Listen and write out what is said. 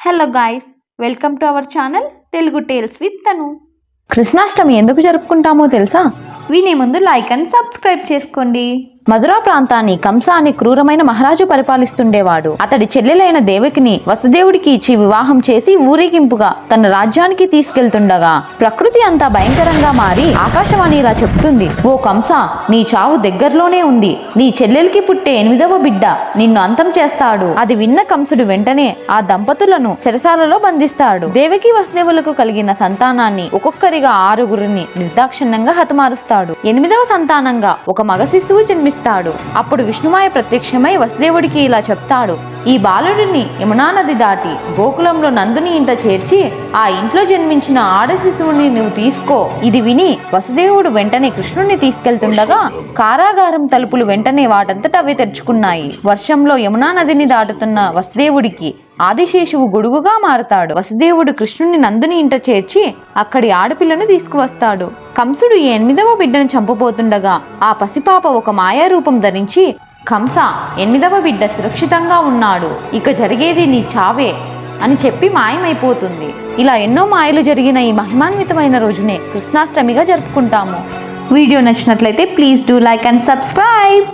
Hello guys welcome to our channel Telugu tales with Tanu Krishnashtami ఎందుకు జరుపుకుంటామో తెలుసా? వినే ముందు లైక్ అండ్ సబ్స్క్రైబ్ చేసుకోండి. మధురా ప్రాంతాన్ని కంస అనే క్రూరమైన మహారాజు పరిపాలిస్తుండేవాడు. అతడి చెల్లెలైన దేవకిని వసుదేవుడికి ఇచ్చి వివాహం చేసి ఊరేగింపుగా తన రాజ్యానికి తీసుకెళ్తుండగా ప్రకృతి అంతా భయంకరంగా మారి ఆకాశవాణి ఇలా చెప్తుంది ఓ కంస నీ చావు దగ్గరలోనే ఉంది. నీ చెల్లెలికి పుట్టే ఎనిమిదవ బిడ్డ నిన్ను అంతం చేస్తాడు. అది విన్న కంసుడు వెంటనే ఆ దంపతులను చెరసాలలో బంధిస్తాడు. దేవకి వసుదేవులకు కలిగిన సంతానాన్ని ఒక్కొక్కరిగా ఆరుగురిని నిర్దాక్షిణ్యంగా హతమారుస్తాడు. ఎనిమిదవ సంతానంగా ఒక మగ శిశువు జన్మి జన్మిస్తాడు. అప్పుడు విష్ణుమాయ ప్రత్యక్షమై వసుదేవుడికి ఇలా చెప్తాడు. ఈ బాలుడిని యమునా నది దాటి గోకులంలో నందుని ఇంట చేర్చి ఆ ఇంట్లో జన్మించిన ఆడ శిశువుని నువ్వు తీసుకో. ఇది విని వసుదేవుడు వెంటనే కృష్ణుణ్ణి తీసుకెళ్తుండగా కారాగారం తలుపులు వెంటనే వాటంతట అవి తెరుచుకున్నాయి. వర్షంలో యమునా నదిని దాటుతున్న వసుదేవుడికి ఆదిశేషువు గొడుగుగా మారతాడు. వసుదేవుడు కృష్ణుని నందుని ఇంట చేర్చి అక్కడి ఆడపిల్లను తీసుకువస్తాడు. కంసుడు ఈ ఎనిమిదవ బిడ్డను చంపబోతుండగా ఆ పసిపాప ఒక మాయారూపం ధరించి కంస ఎనిమిదవ బిడ్డ సురక్షితంగా ఉన్నాడు. ఇక జరిగేది నీ చావే అని చెప్పి మాయమైపోతుంది. ఇలా ఎన్నో మాయలు జరిగిన ఈ మహిమాన్వితమైన రోజునే కృష్ణాష్టమిగా జరుపుకుంటాము. వీడియో నచ్చినట్లయితే please do like and subscribe.